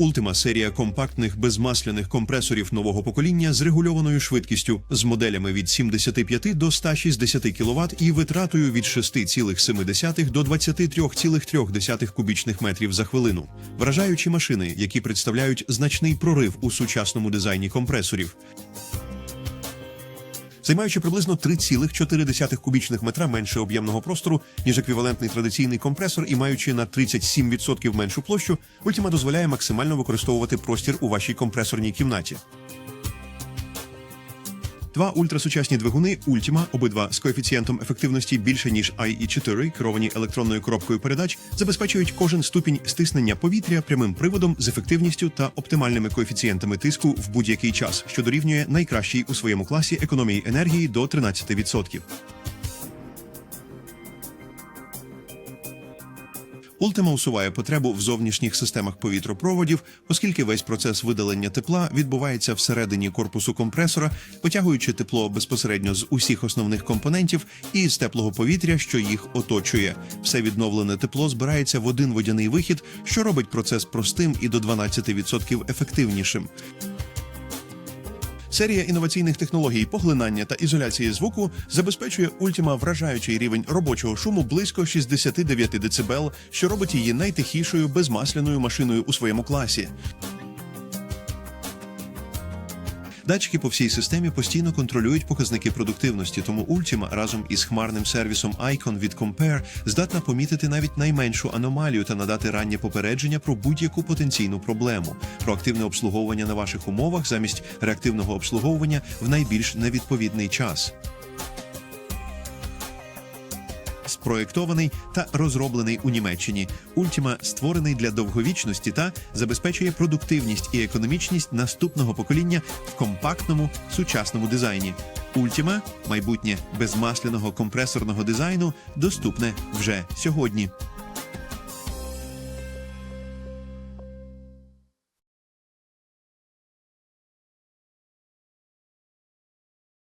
Ultima – серія компактних безмасляних компресорів нового покоління з регульованою швидкістю, з моделями від 75 до 160 кВт і витратою від 6,7 до 23,3 кубічних метрів за хвилину. Вражаючі машини, які представляють значний прорив у сучасному дизайні компресорів. Займаючи приблизно 3,4 кубічних метра менше об'ємного простору, ніж еквівалентний традиційний компресор, і маючи на 37% меншу площу, Ultima дозволяє максимально використовувати простір у вашій компресорній кімнаті. Два ультрасучасні двигуни Ultima, обидва з коефіцієнтом ефективності більше ніж IE4, керовані електронною коробкою передач, забезпечують кожен ступінь стиснення повітря прямим приводом з ефективністю та оптимальними коефіцієнтами тиску в будь-який час, що дорівнює найкращій у своєму класі економії енергії до 13%. Ultima усуває потребу в зовнішніх системах повітропроводів, оскільки весь процес видалення тепла відбувається всередині корпусу компресора, потягуючи тепло безпосередньо з усіх основних компонентів і з теплого повітря, що їх оточує. Все відновлене тепло збирається в один водяний вихід, що робить процес простим і до 12% ефективнішим. Серія інноваційних технологій поглинання та ізоляції звуку забезпечує Ultima вражаючий рівень робочого шуму близько 69 дБ, що робить її найтихішою безмасляною машиною у своєму класі. Датчики по всій системі постійно контролюють показники продуктивності, тому Ultima разом із хмарним сервісом Icon від Compare здатна помітити навіть найменшу аномалію та надати раннє попередження про будь-яку потенційну проблему. Проактивне обслуговування на ваших умовах замість реактивного обслуговування в найбільш невідповідний час. Спроєктований та розроблений у Німеччині. Ультима створений для довговічності та забезпечує продуктивність і економічність наступного покоління в компактному сучасному дизайні. Ультима, – майбутнє безмасляного компресорного дизайну доступне вже сьогодні.